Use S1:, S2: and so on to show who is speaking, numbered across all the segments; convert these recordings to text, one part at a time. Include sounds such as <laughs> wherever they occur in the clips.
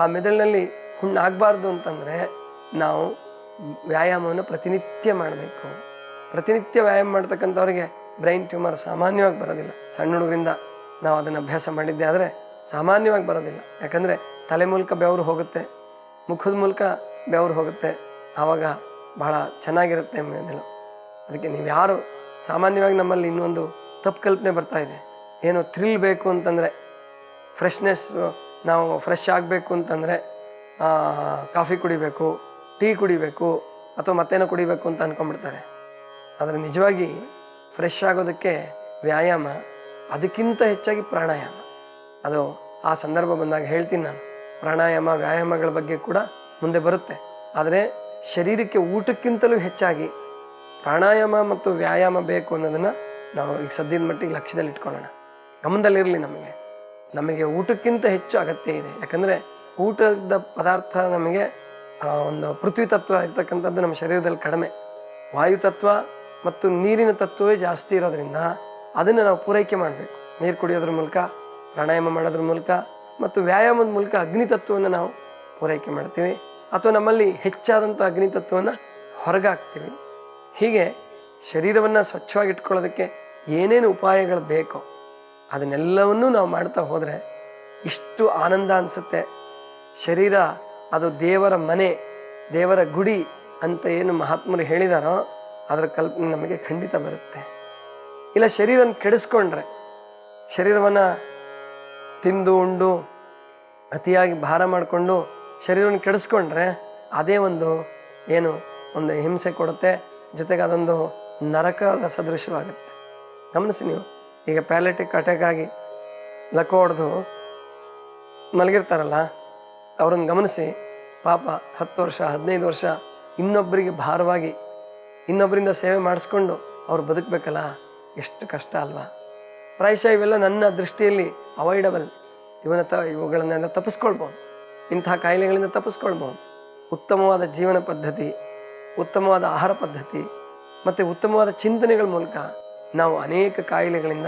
S1: ಆ ಮೆದುಳಿನಲ್ಲಿ ಹುಣ್ಣಾಗಬಾರ್ದು ಅಂತಂದರೆ ನಾವು ವ್ಯಾಯಾಮವನ್ನು ಪ್ರತಿನಿತ್ಯ ಮಾಡಬೇಕು. ಪ್ರತಿನಿತ್ಯ ವ್ಯಾಯಾಮ ಮಾಡ್ತಕ್ಕಂಥವ್ರಿಗೆ ಬ್ರೈನ್ ಟ್ಯೂಮರ್ ಸಾಮಾನ್ಯವಾಗಿ ಬರೋದಿಲ್ಲ. ಸಣ್ಣ ಹುಡುಗರಿಂದ ನಾವು ಅದನ್ನು ಅಭ್ಯಾಸ ಮಾಡಿದ್ದೆ ಆದರೆ ಸಾಮಾನ್ಯವಾಗಿ ಬರೋದಿಲ್ಲ. ಯಾಕಂದರೆ ತಲೆ ಮೂಲಕ ಬೆವರು ಹೋಗುತ್ತೆ, ಮುಖದ ಮೂಲಕ ಬೆವರು ಹೋಗುತ್ತೆ. ಆವಾಗ ಬಹಳ ಚೆನ್ನಾಗಿರುತ್ತೆ ಮೆದುಳು. ಅದಕ್ಕೆ ನೀವು ಯಾರು ಸಾಮಾನ್ಯವಾಗಿ ನಮ್ಮಲ್ಲಿ ಇನ್ನೊಂದು ತಪ್ಪು ಕಲ್ಪನೆ ಬರ್ತಾ ಇದೆ. ಏನು ಥ್ರಿಲ್ ಬೇಕು ಅಂತಂದರೆ ಫ್ರೆಶ್ನೆಸ್ ನಾವು ಫ್ರೆಶ್ ಆಗಬೇಕು ಅಂತಂದರೆ ಕಾಫಿ ಕುಡಿಬೇಕು ಟೀ ಕುಡಿಬೇಕು ಅಥವಾ ಮತ್ತೇನೋ ಕುಡಿಬೇಕು ಅಂತ ಅಂದ್ಕೊಂಡ್ಬಿಡ್ತಾರೆ ಆದರೆ ನಿಜವಾಗಿ ಫ್ರೆಶ್ ಆಗೋದಕ್ಕೆ ವ್ಯಾಯಾಮ ಅದಕ್ಕಿಂತ ಹೆಚ್ಚಾಗಿ ಪ್ರಾಣಾಯಾಮ. ಅದು ಆ ಸಂದರ್ಭ ಬಂದಾಗ ಹೇಳ್ತೀನಿ ನಾನು. ಪ್ರಾಣಾಯಾಮ, ವ್ಯಾಯಾಮಗಳ ಬಗ್ಗೆ ಕೂಡ ಮುಂದೆ ಬರುತ್ತೆ. ಆದರೆ ಶರೀರಕ್ಕೆ ಊಟಕ್ಕಿಂತಲೂ ಹೆಚ್ಚಾಗಿ ಪ್ರಾಣಾಯಾಮ ಮತ್ತು ವ್ಯಾಯಾಮ ಬೇಕು ಅನ್ನೋದನ್ನು ನಾವು ಈಗ ಸದ್ಯದ ಮಟ್ಟಿಗೆ ಲಕ್ಷ್ಯದಲ್ಲಿ ಇಟ್ಕೊಳ್ಳೋಣ ಗಮನದಲ್ಲಿರಲಿ ನಮಗೆ. ನಮಗೆ ಊಟಕ್ಕಿಂತ ಹೆಚ್ಚು ಅಗತ್ಯ ಇದೆ. ಯಾಕಂದರೆ ಊಟದ ಪದಾರ್ಥ ನಮಗೆ ಒಂದು ಪೃಥ್ವಿ ತತ್ವ ಇರ್ತಕ್ಕಂಥದ್ದು ನಮ್ಮ ಶರೀರದಲ್ಲಿ ಕಡಿಮೆ. ವಾಯು ತತ್ವ ಮತ್ತು ನೀರಿನ ತತ್ವವೇ ಜಾಸ್ತಿ ಇರೋದ್ರಿಂದ ಅದನ್ನು ನಾವು ಪೂರೈಕೆ ಮಾಡಬೇಕು. ನೀರು ಕುಡಿಯೋದ್ರ ಮೂಲಕ, ಪ್ರಾಣಾಯಾಮ ಮಾಡೋದ್ರ ಮೂಲಕ ಮತ್ತು ವ್ಯಾಯಾಮದ ಮೂಲಕ ಅಗ್ನಿ ತತ್ವವನ್ನು ನಾವು ಪೂರೈಕೆ ಮಾಡ್ತೀವಿ. ಅಥವಾ ನಮ್ಮಲ್ಲಿ ಹೆಚ್ಚಾದಂಥ ಅಗ್ನಿ ತತ್ವವನ್ನು ಹೊರಗಾಕ್ತೀವಿ. ಹೀಗೆ ಶರೀರವನ್ನು ಸ್ವಚ್ಛವಾಗಿಟ್ಕೊಳ್ಳೋದಕ್ಕೆ ಏನೇನು ಉಪಾಯಗಳು ಬೇಕೋ ಅದನ್ನೆಲ್ಲವನ್ನೂ ನಾವು ಮಾಡ್ತಾ ಹೋದರೆ ಇಷ್ಟು ಆನಂದ ಅನಿಸುತ್ತೆ. ಶರೀರ, ಅದು ದೇವರ ಮನೆ, ದೇವರ ಗುಡಿ ಅಂತ ಏನು ಮಹಾತ್ಮರು ಹೇಳಿದಾರೋ, ಅದರ ಕಲ್ಪನೆ ನಮಗೆ ಖಂಡಿತ ಬರುತ್ತೆ. ಇಲ್ಲ, ಶರೀರನ ಕೆಡಿಸ್ಕೊಂಡ್ರೆ, ಶರೀರವನ್ನು ತಿಂದು, ಉಂಡು, ಅತಿಯಾಗಿ ಭಾರ ಮಾಡಿಕೊಂಡು ಶರೀರವನ್ನು ಕೆಡಿಸ್ಕೊಂಡ್ರೆ ಅದೇ ಒಂದು ಏನು ಒಂದು ಹಿಂಸೆ ಕೊಡುತ್ತೆ, ಜೊತೆಗೆ ಅದೊಂದು ನರಕದ ಸದೃಶವಾಗುತ್ತೆ. ಗಮನಿಸಿ ನೀವು. ಈಗ ಪ್ಯಾಲೆಟಿಕ್ ಅಟ್ಯಾಕ್ ಆಗಿ ಲಕ್ಕ ಹೊಡೆದು ಮಲಗಿರ್ತಾರಲ್ಲ, ಅವ್ರನ್ನ ಗಮನಿಸಿ, ಪಾಪ ಹತ್ತು ವರ್ಷ, ಹದಿನೈದು ವರ್ಷ ಇನ್ನೊಬ್ಬರಿಗೆ ಭಾರವಾಗಿ, ಇನ್ನೊಬ್ಬರಿಂದ ಸೇವೆ ಮಾಡಿಸ್ಕೊಂಡು ಅವ್ರು ಬದುಕಬೇಕಲ್ಲ, ಎಷ್ಟು ಕಷ್ಟ ಅಲ್ವಾ? ಪ್ರಾಯಶಃ ಇವೆಲ್ಲ ನನ್ನ ದೃಷ್ಟಿಯಲ್ಲಿ ಅವಾಯ್ಡಬಲ್ ಇವನ ತ, ಇವುಗಳನ್ನೆಲ್ಲ ತಪ್ಪಿಸ್ಕೊಳ್ಬೋದು ಇಂತಹ ಕಾಯಿಲೆಗಳಿಂದ ತಪ್ಪಿಸ್ಕೊಳ್ಬೋದು ಉತ್ತಮವಾದ ಜೀವನ ಪದ್ಧತಿ, ಉತ್ತಮವಾದ ಆಹಾರ ಪದ್ಧತಿ, ಮತ್ತು ಉತ್ತಮವಾದ ಚಿಂತನೆಗಳ ಮೂಲಕ ನಾವು ಅನೇಕ ಕಾಯಿಲೆಗಳಿಂದ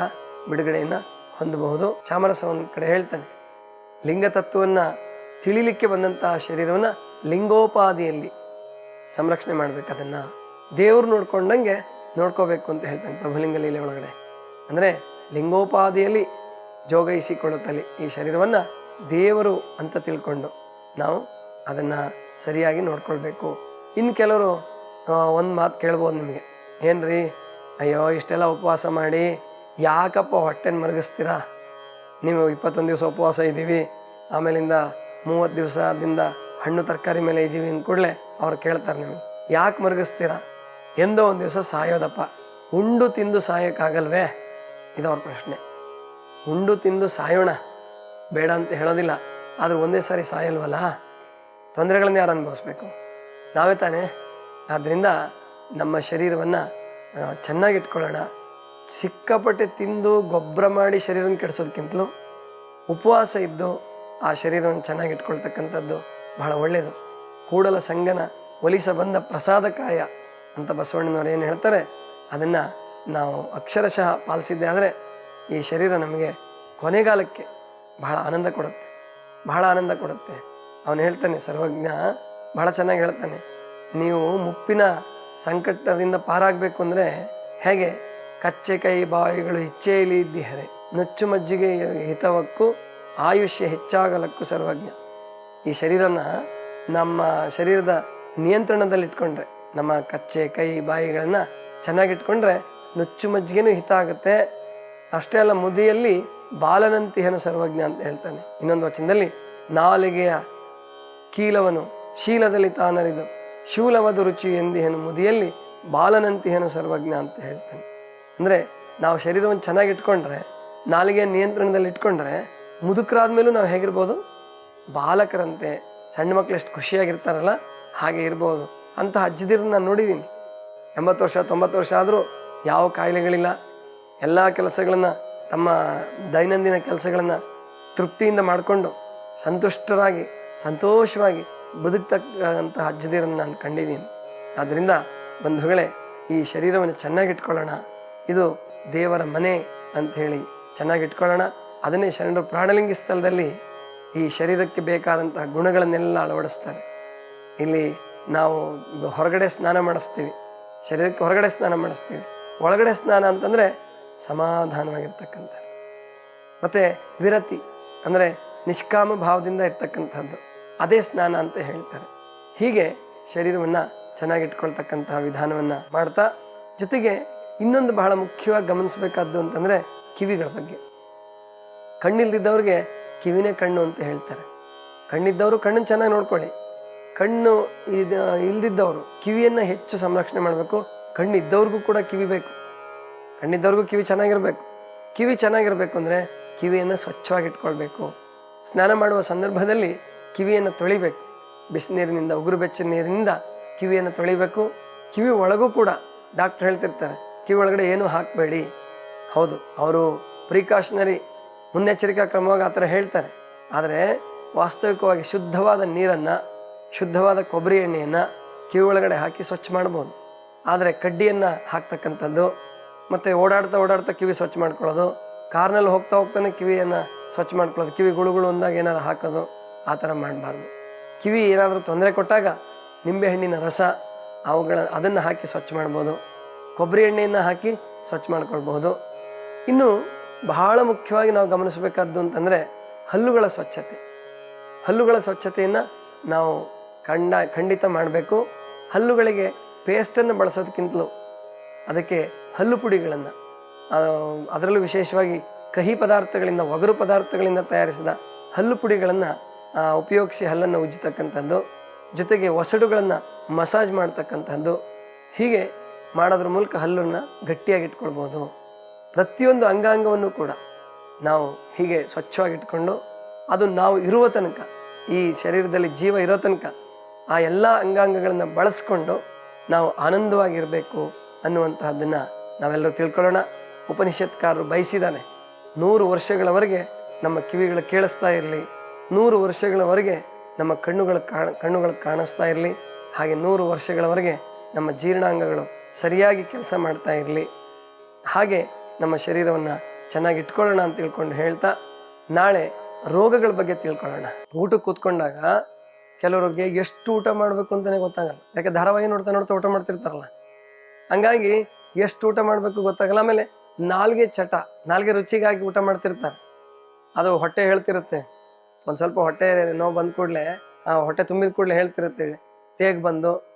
S1: ಬಿಡುಗಡೆಯನ್ನು ಹೊಂದಬಹುದು. ಚಾಮರಸ ಒಂದು ಕಡೆ ಹೇಳ್ತಾನೆ. ಲಿಂಗ ತತ್ವವನ್ನು ತಿಳಿಲಿಕ್ಕೆ ಬಂದಂತಹ ಶರೀರವನ್ನು ಲಿಂಗೋಪಾದಿಯಲ್ಲಿ ಸಂರಕ್ಷಣೆ ಮಾಡಬೇಕು. ಅದನ್ನು ದೇವರು ನೋಡ್ಕೊಂಡಂಗೆ ನೋಡ್ಕೋಬೇಕು ಅಂತ ಹೇಳ್ತಾನೆ ಪ್ರಭುಲಿಂಗ ಲೀಲೆ ಒಳಗಡೆ. ಅಂದರೆ ಲಿಂಗೋಪಾದಿಯಲ್ಲಿ ಜೋಗೈಸಿಕೊಳ್ಳುತ್ತಲ್ಲಿ ಈ ಶರೀರವನ್ನು ದೇವರು ಅಂತ ತಿಳ್ಕೊಂಡು ನಾವು ಅದನ್ನು ಸರಿಯಾಗಿ ನೋಡ್ಕೊಳ್ಬೇಕು. ಇನ್ನು ಕೆಲವರು ಒಂದು ಮಾತು ಕೇಳ್ಬೋದು ನಿಮಗೆ. ಏನ್ರಿ? ಅಯ್ಯೋ, ಇಷ್ಟೆಲ್ಲ ಉಪವಾಸ ಮಾಡಿ ಯಾಕಪ್ಪ ಹೊಟ್ಟೆನ ಮರಗಿಸ್ತೀರಾ ನೀವು ಇಪ್ಪತ್ತೊಂದು ದಿವಸ ಉಪವಾಸ ಇದ್ದೀವಿ, ಆಮೇಲಿಂದ ಮೂವತ್ತು ದಿವಸದಿಂದ ಹಣ್ಣು ತರಕಾರಿ ಮೇಲೆ ಇದ್ದೀವಿ ಅಂದ ಕೂಡಲೇ ಅವ್ರು ಕೇಳ್ತಾರೆ ನೀವು ಯಾಕೆ ಮರಗಿಸ್ತೀರಾ ಎಂದೋ ಒಂದು ದಿವಸ ಸಾಯೋದಪ್ಪ. ಉಂಡು ತಿಂದು ಸಾಯೋಕ್ಕಾಗಲ್ವೇ? ಇದು ಅವ್ರ ಪ್ರಶ್ನೆ. ಉಂಡು ತಿಂದು ಸಾಯೋಣ? ಬೇಡ ಅಂತ ಹೇಳೋದಿಲ್ಲ, ಆದ್ರೆ ಒಂದೇ ಸಾರಿ ಸಾಯಲ್ವಲ್ಲ? ತೊಂದರೆಗಳನ್ನ ಯಾರು ಅನುಭವಿಸ್ಬೇಕು? ನಾವೇ ತಾನೇ? ಆದ್ದರಿಂದ ನಮ್ಮ ಶರೀರವನ್ನು ಚೆನ್ನಾಗಿಟ್ಕೊಳ್ಳೋಣ ಸಿಕ್ಕಾಪಟ್ಟೆ ತಿಂದು ಗೊಬ್ಬರ ಮಾಡಿ ಶರೀರನ ಕೆಡಿಸೋದಕ್ಕಿಂತಲೂ ಉಪವಾಸ ಇದ್ದು ಆ ಶರೀರವನ್ನು ಚೆನ್ನಾಗಿಟ್ಕೊಳ್ತಕ್ಕಂಥದ್ದು ಬಹಳ ಒಳ್ಳೆಯದು ಕೂಡಲ ಸಂಗನ ಒಲಿಸ ಬಂದ ಪ್ರಸಾದಕಾಯ ಅಂತ ಬಸವಣ್ಣನವ್ರು ಏನು ಹೇಳ್ತಾರೆ, ಅದನ್ನು ನಾವು ಅಕ್ಷರಶಃ ಪಾಲಿಸಿದ್ದೆ ಆದರೆ ಈ ಶರೀರ ನಮಗೆ ಕೊನೆಗಾಲಕ್ಕೆ ಬಹಳ ಆನಂದ ಕೊಡುತ್ತೆ. ಬಹಳ ಆನಂದ ಕೊಡುತ್ತೆ. ಅವನು ಹೇಳ್ತಾನೆ, ಸರ್ವಜ್ಞ ಬಹಳ ಚೆನ್ನಾಗಿ ಹೇಳ್ತಾನೆ, ನೀವು ಮುಪ್ಪಿನ ಸಂಕಟದಿಂದ ಪಾರಾಗಬೇಕು ಅಂದರೆ ಹೇಗೆ? ಕಚ್ಚೆ ಕೈ ಬಾಯಿಗಳು ಇಚ್ಛೆಯಲ್ಲಿ ಇದ್ದಿಹರೆ. ನುಚ್ಚು ಮಜ್ಜಿಗೆ ಹಿತವಕ್ಕೂ ಆಯುಷ್ಯ ಹೆಚ್ಚಾಗಲಕ್ಕೂ ಸರ್ವಜ್ಞ. ಈ ಶರೀರನ ನಮ್ಮ ಶರೀರದ ನಿಯಂತ್ರಣದಲ್ಲಿಟ್ಕೊಂಡ್ರೆ, ನಮ್ಮ ಕಚ್ಚೆ ಕೈ ಬಾಯಿಗಳನ್ನು ಚೆನ್ನಾಗಿಟ್ಕೊಂಡ್ರೆ ನುಚ್ಚು ಮಜ್ಜಿಗೆನೂ ಹಿತ ಆಗುತ್ತೆ. ಅಷ್ಟೇ ಅಲ್ಲ, ಮುದಿಯಲ್ಲಿ ಬಾಲನಂತಿಹನು ಸರ್ವಜ್ಞ ಅಂತ ಹೇಳ್ತಾನೆ. ಇನ್ನೊಂದು ವಚನದಲ್ಲಿ, ನಾಲಿಗೆಯ ಕೀಲವನು ಶೀಲದಲ್ಲಿ ತಾನರಿದು. ಶೂಲವದು ರುಚಿ ಎಂದಿಹನು ಮುದಿಯಲ್ಲಿ ಬಾಲನಂತಿಹೇನು ಸರ್ವಜ್ಞ ಅಂತ ಹೇಳ್ತೇನೆ. ಅಂದರೆ ನಾವು ಶರೀರವನ್ನು ಚೆನ್ನಾಗಿ ಇಟ್ಕೊಂಡ್ರೆ ನಾಲಿಗೆಯ ನಿಯಂತ್ರಣದಲ್ಲಿ ಇಟ್ಕೊಂಡ್ರೆ ಮುದುಕರಾದ್ಮೇಲೂ ನಾವು ಹೇಗಿರ್ಬೋದು? ಬಾಲಕರಂತೆ. ಸಣ್ಣ ಮಕ್ಕಳು ಎಷ್ಟು ಖುಷಿಯಾಗಿರ್ತಾರಲ್ಲ, ಹಾಗೆ ಇರ್ಬೋದು. ಅಂತ ಅಜ್ಜಿದಿರನ್ನ ನಾನು ನೋಡಿದ್ದೀನಿ. ಎಂಬತ್ತು ವರ್ಷ, ತೊಂಬತ್ತು ವರ್ಷ ಆದರೂ ಯಾವ ಕಾಯಿಲೆಗಳಿಲ್ಲ. ಎಲ್ಲ ಕೆಲಸಗಳನ್ನು, ತಮ್ಮ ದೈನಂದಿನ ಕೆಲಸಗಳನ್ನು ತೃಪ್ತಿಯಿಂದ ಮಾಡಿಕೊಂಡು, ಸಂತುಷ್ಟರಾಗಿ, ಸಂತೋಷವಾಗಿ ಬದುಕ್ತಕ್ಕಂಥ ಅಜ್ಜದಿರನ್ನು ನಾನು ಕಂಡಿದ್ದೀನಿ. ಆದ್ದರಿಂದ ಬಂಧುಗಳೇ, ಈ ಶರೀರವನ್ನು ಚೆನ್ನಾಗಿಟ್ಕೊಳ್ಳೋಣ. ಇದು ದೇವರ ಮನೆ ಅಂಥೇಳಿ ಚೆನ್ನಾಗಿಟ್ಕೊಳ್ಳೋಣ. ಅದನ್ನೇ ಶರಣರು ಪ್ರಾಣಲಿಂಗಿ ಸ್ಥಳದಲ್ಲಿ ಈ ಶರೀರಕ್ಕೆ ಬೇಕಾದಂತಹ ಗುಣಗಳನ್ನೆಲ್ಲ ಅಳವಡಿಸ್ತಾರೆ. ಇಲ್ಲಿ ನಾವು ಹೊರಗಡೆ ಸ್ನಾನ ಮಾಡಿಸ್ತೀವಿ. ಶರೀರಕ್ಕೆ ಹೊರಗಡೆ ಸ್ನಾನ ಮಾಡಿಸ್ತೀವಿ. ಒಳಗಡೆ ಸ್ನಾನ ಅಂತಂದರೆ ಸಮಾಧಾನವಾಗಿರ್ತಕ್ಕಂಥದ್ದು. ಮತ್ತು ವಿರತಿ ಅಂದರೆ ನಿಷ್ಕಾಮ ಭಾವದಿಂದ ಇರ್ತಕ್ಕಂಥದ್ದು. ಅದೇ ಸ್ನಾನ ಅಂತ ಹೇಳ್ತಾರೆ. ಹೀಗೆ ಶರೀರವನ್ನು ಚೆನ್ನಾಗಿಟ್ಕೊಳ್ತಕ್ಕಂತಹ ವಿಧಾನವನ್ನು ಮಾಡ್ತಾ, ಜೊತೆಗೆ ಇನ್ನೊಂದು ಬಹಳ ಮುಖ್ಯವಾಗಿ ಗಮನಿಸಬೇಕಾದ್ದು ಅಂತಂದರೆ ಕಿವಿಗಳ ಬಗ್ಗೆ. ಕಣ್ಣಿಲ್ದಿದ್ದವ್ರಿಗೆ ಕಿವಿನೇ ಕಣ್ಣು ಅಂತ ಹೇಳ್ತಾರೆ. ಕಣ್ಣಿದ್ದವರು ಕಣ್ಣನ್ನು ಚೆನ್ನಾಗಿ ನೋಡ್ಕೊಳ್ಳಿ. ಕಣ್ಣು ಇದು, ಇಲ್ದಿದ್ದವರು ಕಿವಿಯನ್ನು ಹೆಚ್ಚು ಸಂರಕ್ಷಣೆ ಮಾಡಬೇಕು. ಕಣ್ಣಿದ್ದವ್ರಿಗೂ ಕೂಡ ಕಿವಿ ಬೇಕು. ಕಣ್ಣಿದ್ದವ್ರಿಗೂ ಕಿವಿ ಚೆನ್ನಾಗಿರಬೇಕು. ಕಿವಿ ಚೆನ್ನಾಗಿರಬೇಕು ಅಂದರೆ ಕಿವಿಯನ್ನು ಸ್ವಚ್ಛವಾಗಿಟ್ಕೊಳ್ಬೇಕು. ಸ್ನಾನ ಮಾಡುವ ಸಂದರ್ಭದಲ್ಲಿ ಕಿವಿಯನ್ನು ತೊಳಿಬೇಕು. ಬಿಸಿನೀರಿನಿಂದ ಉಗುರು ಬೆಚ್ಚ ನೀರಿನಿಂದ ಕಿವಿಯನ್ನು ತೊಳಿಬೇಕು. ಕಿವಿ ಒಳಗೂ ಕೂಡ ಡಾಕ್ಟರ್ ಹೇಳ್ತಿರ್ತಾರೆ, ಕಿವಿ ಒಳಗಡೆ ಏನೂ ಹಾಕಬೇಡಿ. ಹೌದು, ಅವರು ಪ್ರಿಕಾಷನರಿ, ಮುನ್ನೆಚ್ಚರಿಕಾ ಕ್ರಮವಾಗಿ ಆ ಥರ ಹೇಳ್ತಾರೆ. ಆದರೆ ವಾಸ್ತವಿಕವಾಗಿ ಶುದ್ಧವಾದ ನೀರನ್ನು, ಶುದ್ಧವಾದ ಕೊಬ್ಬರಿ ಎಣ್ಣೆಯನ್ನು ಕಿವಿ ಒಳಗಡೆ ಹಾಕಿ ಸ್ವಚ್ಛ ಮಾಡ್ಬೋದು. ಆದರೆ ಕಡ್ಡಿಯನ್ನು ಹಾಕ್ತಕ್ಕಂಥದ್ದು, ಮತ್ತು ಓಡಾಡ್ತಾ ಓಡಾಡ್ತಾ ಕಿವಿ ಸ್ವಚ್ಛ ಮಾಡ್ಕೊಳ್ಳೋದು ಕಾರ್ನಲ್ಲಿ ಹೋಗ್ತಾ ಹೋಗ್ತಾನೆ ಕಿವಿಯನ್ನು ಸ್ವಚ್ಛ ಮಾಡ್ಕೊಳ್ಳೋದು ಕಿವಿ ಗುಳುಗಳು ಅಂದಾಗ ಏನಾದ್ರು ಹಾಕೋದು ಆ ಥರ ಮಾಡಬಾರ್ದು. ಕಿವಿ ಏನಾದರೂ ತೊಂದರೆ ಕೊಟ್ಟಾಗ ನಿಂಬೆಹಣ್ಣಿನ ರಸ, ಅವುಗಳ ಅದನ್ನು ಹಾಕಿ ಸ್ವಚ್ಛ ಮಾಡ್ಬೋದು. ಕೊಬ್ಬರಿ ಎಣ್ಣೆಯನ್ನು ಹಾಕಿ ಸ್ವಚ್ಛ ಮಾಡ್ಕೊಳ್ಬಹುದು ಇನ್ನು ಬಹಳ ಮುಖ್ಯವಾಗಿ ನಾವು ಗಮನಿಸಬೇಕಾದ್ದು ಅಂತಂದರೆ ಹಲ್ಲುಗಳ ಸ್ವಚ್ಛತೆ. ಹಲ್ಲುಗಳ ಸ್ವಚ್ಛತೆಯನ್ನು ನಾವು ಖಂಡ, ಖಂಡಿತ ಮಾಡಬೇಕು. ಹಲ್ಲುಗಳಿಗೆ ಪೇಸ್ಟನ್ನು ಬಳಸೋದಕ್ಕಿಂತಲೂ ಅದಕ್ಕೆ ಹಲ್ಲು ಪುಡಿಗಳನ್ನು ಅದರಲ್ಲೂ ವಿಶೇಷವಾಗಿ ಕಹಿ ಪದಾರ್ಥಗಳಿಂದ, ಒಗರು ಪದಾರ್ಥಗಳಿಂದ ತಯಾರಿಸಿದ ಹಲ್ಲು ಪುಡಿಗಳನ್ನು ಉಪಯೋಗಿಸಿ ಹಲ್ಲನ್ನು ಉಜ್ಜತಕ್ಕಂಥದ್ದು ಜೊತೆಗೆ ಒಸಡುಗಳನ್ನು ಮಸಾಜ್ ಮಾಡ್ತಕ್ಕಂಥದ್ದು ಹೀಗೆ ಮಾಡೋದ್ರ ಮೂಲಕ ಹಲ್ಲನ್ನು ಗಟ್ಟಿಯಾಗಿಟ್ಕೊಳ್ಬೋದು ಪ್ರತಿಯೊಂದು ಅಂಗಾಂಗವನ್ನು ಕೂಡ ನಾವು ಹೀಗೆ ಸ್ವಚ್ಛವಾಗಿಟ್ಕೊಂಡು ಅದು ನಾವು ಇರುವ ತನಕ, ಈ ಶರೀರದಲ್ಲಿ ಜೀವ ಇರೋ ತನಕ, ಆ ಎಲ್ಲ ಅಂಗಾಂಗಗಳನ್ನು ಬಳಸ್ಕೊಂಡು ನಾವು ಆನಂದವಾಗಿರಬೇಕು ಅನ್ನುವಂತಹದ್ದನ್ನು ನಾವೆಲ್ಲರೂ ತಿಳ್ಕೊಳ್ಳೋಣ. ಉಪನಿಷತ್ಕಾರರು ಬಯಸಿದ್ದಾನೆ ನೂರು ವರ್ಷಗಳವರೆಗೆ ನಮ್ಮ ಕಿವಿಗಳು ಕೇಳಿಸ್ತಾ ಇರಲಿ. ನೂರು ವರ್ಷಗಳವರೆಗೆ ನಮ್ಮ ಕಣ್ಣುಗಳು ಕಾಣ, ಕಣ್ಣುಗಳು ಕಾಣಿಸ್ತಾ ಇರಲಿ. ಹಾಗೆ ನೂರು ವರ್ಷಗಳವರೆಗೆ ನಮ್ಮ ಜೀರ್ಣಾಂಗಗಳು ಸರಿಯಾಗಿ ಕೆಲಸ ಮಾಡ್ತಾ ಇರಲಿ. ಹಾಗೆ ನಮ್ಮ ಶರೀರವನ್ನು ಚೆನ್ನಾಗಿ ಇಟ್ಕೊಳ್ಳೋಣ ಅಂತ ತಿಳ್ಕೊಂಡು ಹೇಳ್ತಾ, ನಾಳೆ ರೋಗಗಳ ಬಗ್ಗೆ ತಿಳ್ಕೊಳ್ಳೋಣ. ಊಟಕ್ಕೆ ಕೂತ್ಕೊಂಡಾಗ ಕೆಲವರಿಗೆ ಎಷ್ಟು ಊಟ ಮಾಡಬೇಕು ಅಂತಲೇ ಗೊತ್ತಾಗಲ್ಲ. ಯಾಕೆ ಧಾರಾವಾಹಿ ನೋಡ್ತಾ ನೋಡ್ತಾ ಊಟ ಮಾಡ್ತಿರ್ತಾರಲ್ಲ. ಹಂಗಾಗಿ ಎಷ್ಟು ಊಟ ಮಾಡಬೇಕು ಗೊತ್ತಾಗಲ್ಲ. ಆಮೇಲೆ ನಾಲ್ಗೆ ಚಟ, ನಾಲ್ಗೆ ರುಚಿಗಾಗಿ ಊಟ ಮಾಡ್ತಿರ್ತಾರೆ. ಅದು ಹೊಟ್ಟೆ ಹೇಳ್ತಿರುತ್ತೆ. ಒಂದು ಸ್ವಲ್ಪ ಹೊಟ್ಟೆ ನೋವು ಬಂದ ಕೂಡಲೇ, ಆ ಹೊಟ್ಟೆ ತುಂಬಿದ ಕೂಡಲೇ ಹೇಳ್ತಿರುತ್ತೆ ತೇಗ್ ಬಂದು,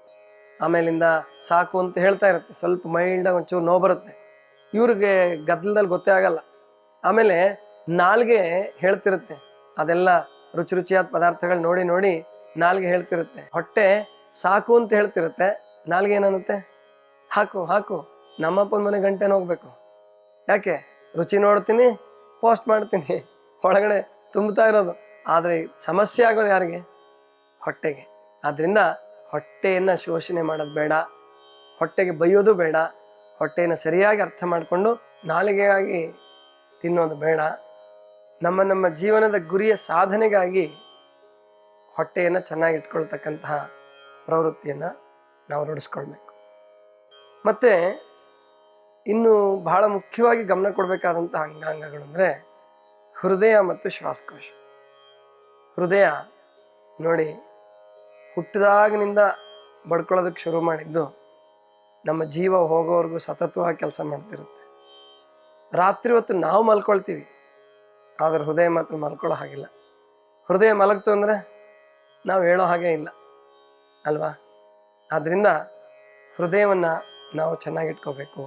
S1: ಆಮೇಲಿಂದ ಸಾಕು ಅಂತ ಹೇಳ್ತಾ ಇರುತ್ತೆ. ಸ್ವಲ್ಪ ಮೈಲ್ಡಾಗಿ ಒಂಚೂರು ನೋವು ಬರುತ್ತೆ. ಇವ್ರಿಗೆ ಗದ್ದಲದಲ್ಲಿ ಗೊತ್ತೇ ಆಗಲ್ಲ. ಆಮೇಲೆ ನಾಲ್ಗೆ ಹೇಳ್ತಿರುತ್ತೆ. ಅದೆಲ್ಲ ರುಚಿ ರುಚಿಯಾದ ಪದಾರ್ಥಗಳು ನೋಡಿ ನೋಡಿ ನಾಲ್ಗೆ ಹೇಳ್ತಿರುತ್ತೆ. ಹೊಟ್ಟೆ ಸಾಕು ಅಂತ ಹೇಳ್ತಿರುತ್ತೆ. ನಾಲ್ಗೆ ಏನನ್ನುತ್ತೆ? ಹಾಕು ಹಾಕು. ನಮ್ಮಪ್ಪನ ಮನೆ ಗಂಟೆನ ಹೋಗ್ಬೇಕು. ಯಾಕೆ? ರುಚಿ ನೋಡ್ತೀನಿ, ಪೋಸ್ಟ್ ಮಾಡ್ತೀನಿ. <laughs> ಒಳಗಡೆ ತುಂಬುತ್ತಾ ಇರೋದು. ಆದರೆ ಸಮಸ್ಯೆ ಆಗೋದು ಯಾರಿಗೆ? ಹೊಟ್ಟೆಗೆ. ಆದ್ದರಿಂದ ಹೊಟ್ಟೆಯನ್ನು ಶೋಷಣೆ ಮಾಡೋದು ಬೇಡ. ಹೊಟ್ಟೆಗೆ ಬೈಯೋದು ಬೇಡ. ಹೊಟ್ಟೆಯನ್ನು ಸರಿಯಾಗಿ ಅರ್ಥ ಮಾಡಿಕೊಂಡು ನಾಲಿಗೆಗಾಗಿ ತಿನ್ನೋದು ಬೇಡ. ನಮ್ಮ ನಮ್ಮ ಜೀವನದ ಗುರಿಯ ಸಾಧನೆಗಾಗಿ ಹೊಟ್ಟೆಯನ್ನು ಚೆನ್ನಾಗಿ ಇಟ್ಕೊಳ್ತಕ್ಕಂತಹ ಪ್ರವೃತ್ತಿಯನ್ನು ನಾವು ರೂಢಿಸ್ಕೊಳ್ಬೇಕು. ಮತ್ತು ಇನ್ನು ಬಹಳ ಮುಖ್ಯವಾಗಿ ಗಮನ ಕೊಡಬೇಕಾದಂತಹ ಅಂಗಾಂಗಗಳು ಅಂದರೆ ಹೃದಯ ಮತ್ತು ಶ್ವಾಸಕೋಶ. ಹೃದಯ ನೋಡಿ ಹುಟ್ಟಿದಾಗಿನಿಂದ ಬಡ್ಕೊಳ್ಳೋದಕ್ಕೆ ಶುರು ಮಾಡಿದ್ದು ನಮ್ಮ ಜೀವ ಹೋಗೋವರೆಗೂ ಸತತವಾಗಿ ಕೆಲಸ ಮಾಡ್ತಿರುತ್ತೆ. ರಾತ್ರಿ ಹೊತ್ತು ನಾವು ಮಲ್ಕೊಳ್ತೀವಿ, ಆದರೆ ಹೃದಯ ಮಾತ್ರ ಮಲ್ಕೊಳ್ಳೋ ಹಾಗಿಲ್ಲ. ಹೃದಯ ಮಲಗ್ತು ಅಂದರೆ ನಾವು ಹೇಳೋ ಹಾಗೆ ಇಲ್ಲ, ಅಲ್ವಾ? ಆದ್ದರಿಂದ ಹೃದಯವನ್ನು ನಾವು ಚೆನ್ನಾಗಿಟ್ಕೋಬೇಕು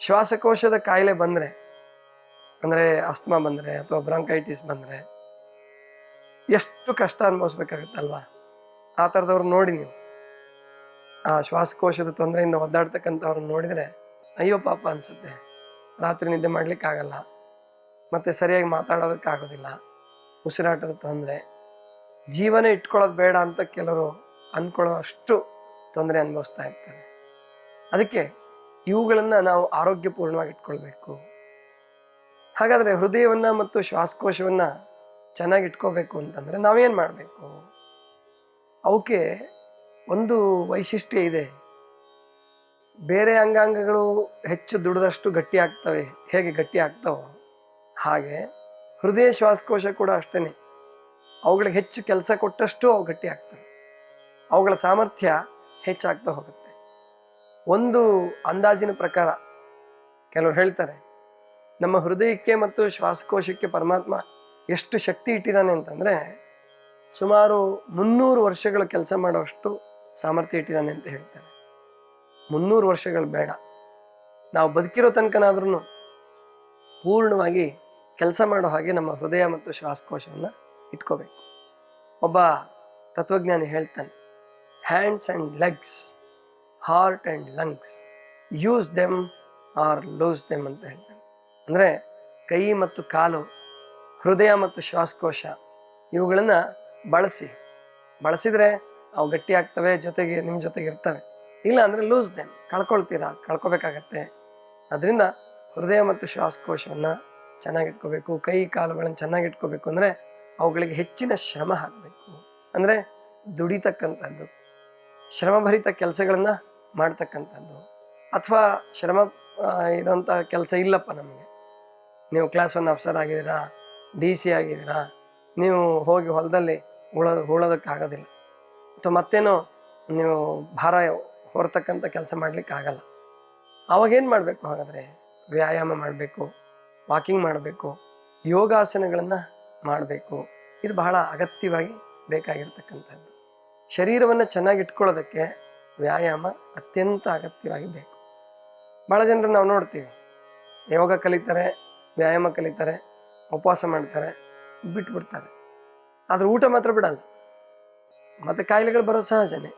S1: ಶ್ವಾಸಕೋಶದ ಕಾಯಿಲೆ ಬಂದರೆ, ಅಂದರೆ ಅಸ್ತಮಾ ಬಂದರೆ ಅಥವಾ ಬ್ರಾಂಕೈಟಿಸ್ ಬಂದರೆ ಎಷ್ಟು ಕಷ್ಟ ಅನುಭವಿಸ್ಬೇಕಾಗತ್ತಲ್ವ? ಆ ಥರದವ್ರು ನೋಡಿ ನೀವು. ಆ ಶ್ವಾಸಕೋಶದ ತೊಂದರೆಯಿಂದ ಒದ್ದಾಡ್ತಕ್ಕಂಥವ್ರನ್ನ ನೋಡಿದರೆ, ಅಯ್ಯೋ ಪಾಪ ಅನಿಸುತ್ತೆ. ರಾತ್ರಿ ನಿದ್ದೆ ಮಾಡಲಿಕ್ಕಾಗಲ್ಲ. ಮತ್ತು ಸರಿಯಾಗಿ ಮಾತಾಡೋದಕ್ಕಾಗೋದಿಲ್ಲ. ಉಸಿರಾಟದ ತೊಂದರೆ. ಜೀವನ ಇಟ್ಕೊಳ್ಳೋದು ಬೇಡ ಅಂತ ಕೆಲವರು ಅಂದ್ಕೊಳ್ಳೋ ಅಷ್ಟು ತೊಂದರೆ ಅನುಭವಿಸ್ತಾ ಇರ್ತಾರೆ. ಅದಕ್ಕೆ ಇವುಗಳನ್ನು ನಾವು ಆರೋಗ್ಯಪೂರ್ಣವಾಗಿ ಇಟ್ಕೊಳ್ಬೇಕು. ಹಾಗಾದರೆ ಹೃದಯವನ್ನು ಮತ್ತು ಶ್ವಾಸಕೋಶವನ್ನು ಚೆನ್ನಾಗಿ ಇಟ್ಕೋಬೇಕು ಅಂತಂದರೆ ನಾವೇನು ಮಾಡಬೇಕು? ಅವಕ್ಕೆ ಒಂದು ವೈಶಿಷ್ಟ್ಯ ಇದೆ. ಬೇರೆ ಅಂಗಾಂಗಗಳು ಹೆಚ್ಚು ದುಡಿದಷ್ಟು ಗಟ್ಟಿ ಆಗ್ತವೆ, ಹೇಗೆ ಗಟ್ಟಿ ಆಗ್ತಾವೋ ಹಾಗೆ ಹೃದಯ ಶ್ವಾಸಕೋಶ ಕೂಡ ಅಷ್ಟೇ ಅವುಗಳಿಗೆ ಹೆಚ್ಚು ಕೆಲಸ ಕೊಟ್ಟಷ್ಟು ಅವು ಗಟ್ಟಿ ಆಗ್ತವೆ. ಅವುಗಳ ಸಾಮರ್ಥ್ಯ ಹೆಚ್ಚಾಗ್ತಾ ಹೋಗುತ್ತೆ. ಒಂದು ಅಂದಾಜಿನ ಪ್ರಕಾರ ಕೆಲವರು ಹೇಳ್ತಾರೆ, ನಮ್ಮ ಹೃದಯಕ್ಕೆ ಮತ್ತು ಶ್ವಾಸಕೋಶಕ್ಕೆ ಪರಮಾತ್ಮ ಎಷ್ಟು ಶಕ್ತಿ ಇಟ್ಟಿದ್ದಾನೆ ಅಂತಂದರೆ ಸುಮಾರು ಮುನ್ನೂರು ವರ್ಷಗಳ ಕೆಲಸ ಮಾಡೋಷ್ಟು ಸಾಮರ್ಥ್ಯ ಇಟ್ಟಿದ್ದಾನೆ ಅಂತ ಹೇಳ್ತಾರೆ. ಮುನ್ನೂರು ವರ್ಷಗಳು ಬೇಡ. ನಾವು ಬದುಕಿರೋ ತನಕನಾದ್ರೂ ಪೂರ್ಣವಾಗಿ ಕೆಲಸ ಮಾಡೋ ಹಾಗೆ ನಮ್ಮ ಹೃದಯ ಮತ್ತು ಶ್ವಾಸಕೋಶವನ್ನು ಇಟ್ಕೋಬೇಕು. ಒಬ್ಬ ತತ್ವಜ್ಞಾನಿ ಹೇಳ್ತಾನೆ hands and legs heart and lungs use them or lose them ಅಂತ ಹೇಳ್ತಾನೆ. ಅಂದರೆ ಕೈ ಮತ್ತು ಕಾಲು ಹೃದಯ ಮತ್ತು ಶ್ವಾಸಕೋಶ ಇವುಗಳನ್ನು ಬಳಸಿ. ಬಳಸಿದರೆ ಅವು ಗಟ್ಟಿ ಆಗ್ತವೆ, ಜೊತೆಗೆ ನಿಮ್ಮ ಜೊತೆಗೆ ಇರ್ತವೆ. ಇಲ್ಲ ಅಂದರೆ ಲೂಸ್ ದೆಮ್ ಕಳ್ಕೊಳ್ತೀರಾ? ಕಳ್ಕೊಬೇಕಾಗತ್ತೆ. ಅದರಿಂದ ಹೃದಯ ಮತ್ತು ಶ್ವಾಸಕೋಶವನ್ನು ಚೆನ್ನಾಗಿಟ್ಕೋಬೇಕು ಕೈ, ಕಾಲುಗಳನ್ನು ಚೆನ್ನಾಗಿಟ್ಕೋಬೇಕು ಅಂದರೆ ಅವುಗಳಿಗೆ ಹೆಚ್ಚಿನ ಶ್ರಮ ಹಾಕಬೇಕು. ಅಂದರೆ ದುಡಿತಕ್ಕಂಥದ್ದು. ಶ್ರಮಭರಿತ ಕೆಲಸಗಳನ್ನು ಮಾಡ್ತಕ್ಕಂಥದ್ದು. ಅಥವಾ ಶ್ರಮ ಇರೋಂಥ ಕೆಲಸ ಇಲ್ಲಪ್ಪ ನಮಗೆ. ನೀವು ಕ್ಲಾಸ್ ಒನ್ ಅಫ್ಸರ್ ಆಗಿದ್ದೀರಾ? ಡಿ ಸಿ ಆಗಿದ್ದೀರಾ? ನೀವು ಹೋಗಿ ಹೊಲದಲ್ಲಿ ಉಳ, ಉಳೋದಕ್ಕಾಗೋದಿಲ್ಲ. ಅಥವಾ ಮತ್ತೇನೋ ನೀವು ಭಾರ ಹೊರತಕ್ಕಂಥ ಕೆಲಸ ಮಾಡ್ಲಿಕ್ಕೆ ಆಗಲ್ಲ ಅವಾಗೇನು ಮಾಡಬೇಕು ಹಾಗಾದರೆ? ವ್ಯಾಯಾಮ ಮಾಡಬೇಕು, ವಾಕಿಂಗ್ ಮಾಡಬೇಕು, ಯೋಗಾಸನಗಳನ್ನು ಮಾಡಬೇಕು. ಇದು ಬಹಳ ಅಗತ್ಯವಾಗಿ ಬೇಕಾಗಿರ್ತಕ್ಕಂಥದ್ದು. ಶರೀರವನ್ನು ಚೆನ್ನಾಗಿ ಇಟ್ಕೊಳ್ಳೋದಕ್ಕೆ ವ್ಯಾಯಾಮ ಅತ್ಯಂತ ಅಗತ್ಯವಾಗಿ ಬೇಕು. ಭಾಳ ಜನರು ನಾವು ನೋಡ್ತೀವಿ. ಯೋಗ ಕಲಿತಾರೆ, ವ್ಯಾಯಾಮ ಕಲಿತಾರೆ ಉಪವಾಸ ಮಾಡ್ತಾರೆ, ಬಿಟ್ಬಿಡ್ತಾರೆ. ಆದರೆ ಊಟ ಮಾತ್ರ ಬಿಡಲ್ಲ. ಮತ್ತು ಕಾಯಿಲೆಗಳು ಬರೋ ಸಹಜನೇ.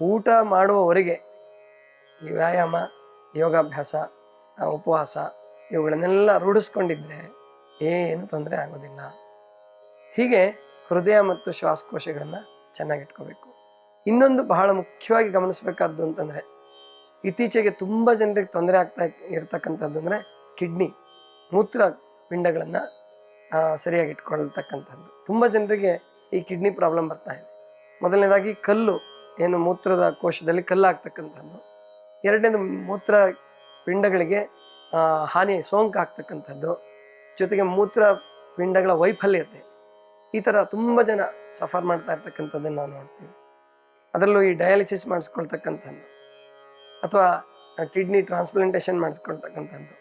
S1: ಊಟ ಮಾಡುವವರೆಗೆ ಈ ವ್ಯಾಯಾಮ, ಯೋಗಾಭ್ಯಾಸ ಉಪವಾಸ ಇವುಗಳನ್ನೆಲ್ಲ ರೂಢಿಸ್ಕೊಂಡಿದ್ರೆ ಏನು ತೊಂದರೆ ಆಗೋದಿಲ್ಲ. ಹೀಗೆ ಹೃದಯ ಮತ್ತು ಶ್ವಾಸಕೋಶಗಳನ್ನು ಚೆನ್ನಾಗಿಟ್ಕೋಬೇಕು ಇನ್ನೊಂದು ಬಹಳ ಮುಖ್ಯವಾಗಿ ಗಮನಿಸಬೇಕಾದ್ದು ಅಂತಂದರೆ, ಇತ್ತೀಚೆಗೆ ತುಂಬ ಜನರಿಗೆ ತೊಂದರೆ ಆಗ್ತಾ ಇರ್ತಕ್ಕಂಥದ್ದು ಅಂದರೆ ಕಿಡ್ನಿ, ಮೂತ್ರ ಪಿಂಡಗಳನ್ನು ಸರಿಯಾಗಿ ಇಟ್ಕೊಳ್ತಕ್ಕಂಥದ್ದು. ತುಂಬ ಜನರಿಗೆ ಈ ಕಿಡ್ನಿ ಪ್ರಾಬ್ಲಮ್ ಬರ್ತಾ ಇದೆ. ಮೊದಲನೇದಾಗಿ ಕಲ್ಲು, ಏನು ಮೂತ್ರದ ಕೋಶದಲ್ಲಿ ಕಲ್ಲು ಆಗ್ತಕ್ಕಂಥದ್ದು ಎರಡನೇದು ಮೂತ್ರ ಪಿಂಡಗಳಿಗೆ ಹಾನಿ ಸೋಂಕು ಆಗ್ತಕ್ಕಂಥದ್ದು ಜೊತೆಗೆ ಮೂತ್ರ ಪಿಂಡಗಳ ವೈಫಲ್ಯತೆ. ಈ ಥರ ತುಂಬ ಜನ ಸಫರ್ ಮಾಡ್ತಾ ಇರ್ತಕ್ಕಂಥದ್ದನ್ನು ನಾವು ನೋಡ್ತೀವಿ. ಅದರಲ್ಲೂ ಈ ಡಯಾಲಿಸಿಸ್ ಮಾಡಿಸ್ಕೊಳ್ತಕ್ಕಂಥದ್ದು. ಅಥವಾ ಕಿಡ್ನಿ ಟ್ರಾನ್ಸ್ಪ್ಲಾಂಟೇಷನ್ ಮಾಡಿಸ್ಕೊಳ್ತಕ್ಕಂಥದ್ದು.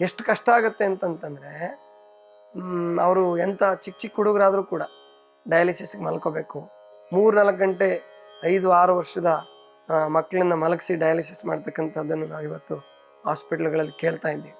S1: ಎಷ್ಟು ಕಷ್ಟ ಆಗುತ್ತೆ ಅಂತಂತಂದರೆ ಅವರು ಎಂಥ ಚಿಕ್ಕ ಚಿಕ್ಕ ಹುಡುಗರಾದರೂ ಕೂಡ ಡಯಾಲಿಸಿಸ್ಗೆ ಮಲ್ಕೋಬೇಕು. ಮೂರು ನಾಲ್ಕು ಗಂಟೆ, ಐದು, ಆರು ವರ್ಷದ ಮಕ್ಕಳನ್ನ ಮಲಗಿಸಿ ಡಯಾಲಿಸಿಸ್ ಮಾಡ್ತಕ್ಕಂಥದ್ದನ್ನು ನಾವು ಇವತ್ತು ಹಾಸ್ಪಿಟ್ಲ್ಗಳಲ್ಲಿ ಕೇಳ್ತಾ ಇದ್ದೀವಿ.